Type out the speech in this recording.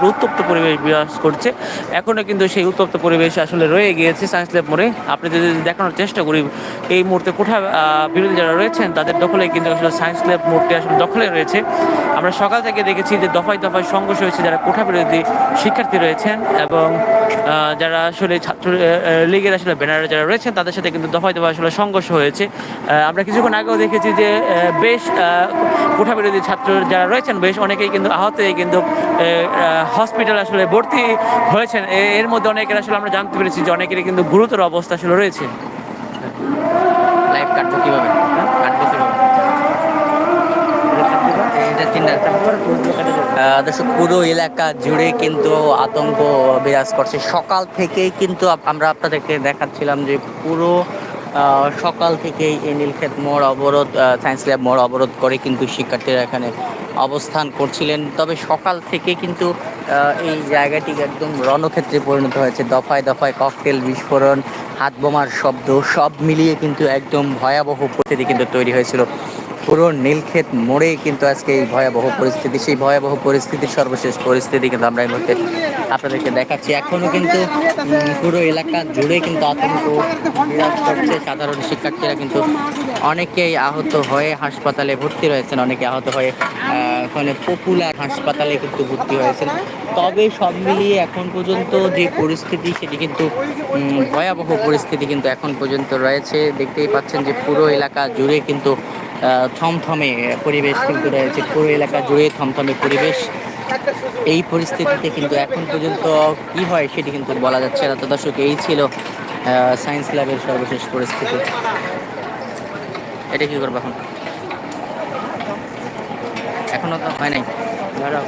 আসলে উত্তপ্ত পরিবেশ বিরাজ করছে। এখনও কিন্তু সেই উত্তপ্ত পরিবেশ আসলে রয়ে গিয়েছে সায়েন্স ল্যাব মোড়ে। আপনি যদি দেখানোর চেষ্টা করি, এই মুহূর্তে কোঠা বিরোধী যারা রয়েছেন, তাদের দখলে কিন্তু আসলে সায়েন্স ল্যাব মোড়টি আসলে দখলে রয়েছে। আমরা সকাল থেকে দেখেছি যে দফায় দফায় সংঘর্ষ হয়েছে, যারা কোঠা বিরোধী শিক্ষার্থী রয়েছেন এবং যারা আসলে ছাত্র লীগের আসলে ব্যানারে যারা রয়েছেন, তাদের সাথে কিন্তু দফায় দফায় আসলে সংঘর্ষ হয়েছে। আমরা কিছুক্ষণ আগেও দেখেছি যে বেশ কোঠা বিরোধী ছাত্র যারা রয়েছেন, বেশ অনেকেই কিন্তু আহত হয়ে কিন্তু হসপিটাল আসলে ভর্তি হয়েছেন। এর মধ্যে অনেকের আসলে আমরা জানতে পেরেছি যে অনেকেরই কিন্তু গুরুতর অবস্থা আসলে রয়েছে। পুরো এলাকা জুড়ে কিন্তু আতঙ্ক বিরাজ করছে। সকাল থেকেই কিন্তু আমরা আপনাদেরকে দেখাচ্ছিলাম যে পুরো সকাল থেকেই এই নীলক্ষেত মোড় অবরোধ সায়েন্স ল্যাব মোড় অবরোধ করে কিন্তু শিক্ষার্থীরা এখানে অবস্থান করছিলেন। তবে সকাল থেকে কিন্তু এই জায়গাটি একদম রণক্ষেত্রে পরিণত হয়েছে। দফায় দফায় ককটেল বিস্ফোরণ হাত বোমার শব্দ, সব মিলিয়ে কিন্তু একদম ভয়াবহ পরিস্থিতি কিন্তু তৈরি হয়েছিল। পুরো নীলক্ষেত মোড়েই কিন্তু আজকে এই ভয়াবহ পরিস্থিতি, সেই ভয়াবহ পরিস্থিতির সর্বশেষ পরিস্থিতি কিন্তু আমরা এই মুহূর্তে আপনাদেরকে দেখাচ্ছি। এখনও কিন্তু পুরো এলাকা জুড়ে কিন্তু আতঙ্ক বিরাজ করছে। সাধারণ শিক্ষার্থীরা কিন্তু অনেকেই আহত হয়ে হাসপাতালে ভর্তি রয়েছেন, অনেকে আহত হয়ে ওখানে পপুলার হাসপাতালে কিন্তু ভর্তি হয়েছেন। তবে সব মিলিয়ে এখন পর্যন্ত যে পরিস্থিতি, সেটি কিন্তু ভয়াবহ পরিস্থিতি কিন্তু এখন পর্যন্ত রয়েছে। দেখতেই পাচ্ছেন যে পুরো এলাকা জুড়ে কিন্তু থমথমে পরিবেশ কিন্তু রয়েছে। পুরো এলাকা জুড়ে থমথমে পরিবেশ। এই পরিস্থিতিতে কিন্তু এখন পর্যন্ত কি হয় সেটি কিন্তু বলা যাচ্ছে না। তো দর্শক, এই ছিল সায়েন্স ল্যাবের সর্বশেষ পরিস্থিতি। এটা কি করব এখন? এখনও তো হয় নাই। দাঁড়াও